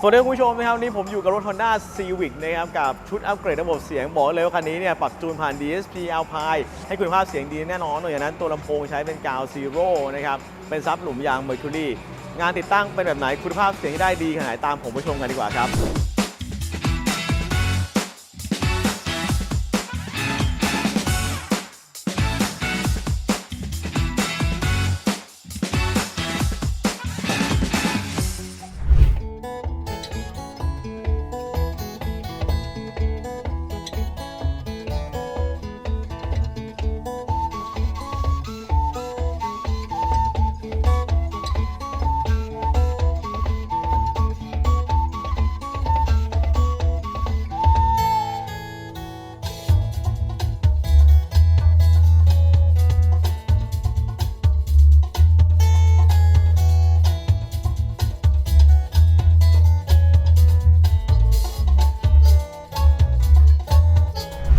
สวัสดีคุณผู้ชมนะครับนี่ผมอยู่กับรถ Honda Civic นะครับกับชุดอัปเกรดระบบเสียงบอกเลยว่าคันนี้เนี่ยปรับจูนผ่าน DSP Alpine ให้คุณภาพเสียงดีแน่นอนนอกจากนั้นตัวลำโพงใช้เป็นกาวซีโร่นะครับเป็นซับหลุมยาง Mercury งานติดตั้งเป็นแบบไหนคุณภาพเสียงที่ได้ดีขนาดไหนตามผมไปชมกันดีกว่าครับ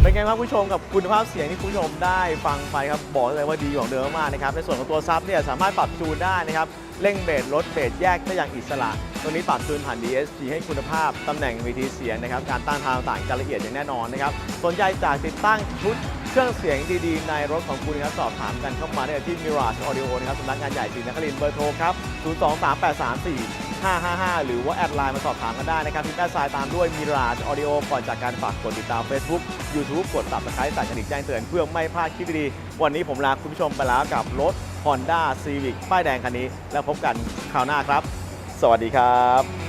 เป็นไงครับผู้ชมกับคุณภาพเสียงที่คุณผู้ชมได้ฟังไปครับบอกเลยว่าดีของเดิมมากนะครับในส่วนของตัวซับเนี่ยสามารถปรับจูนได้นะครับเร่งเบสลดเบสแยกได้อย่างอิสระ ตัวนี้ปรับจูนผ่าน DSP ให้คุณภาพตำแหน่งวิธีเสียงนะครับการต้านทานต่างจะละเอียดอย่างแน่นอนนะครับสนใจจากติดตั้งชุด เครื่องเสียงดีๆ ในรถของคุณนะครับสอบถามกันเข้ามาได้ที่ Mirage Audio นะครับสำนักงานใหญ่ศรีนครินทร์เบอร์โทรครับ 023834555หรือว่าแอดไลน์มาสอบถามกันได้นะครับที่แอดไซน์ตามด้วย Mirage Audio ก่อนจากการฝากกดติดตาม Facebook YouTube กด Subscribe สั่นกระดิ่งแจ้งเตือนเพื่อไม่พลาดคลิปดีๆวันนี้ผมลาคุณผู้ชมไปแล้วกับรถ Honda Civic ป้ายแดงคันนี้ แล้วพบกันคราวหน้าครับ สวัสดีครับ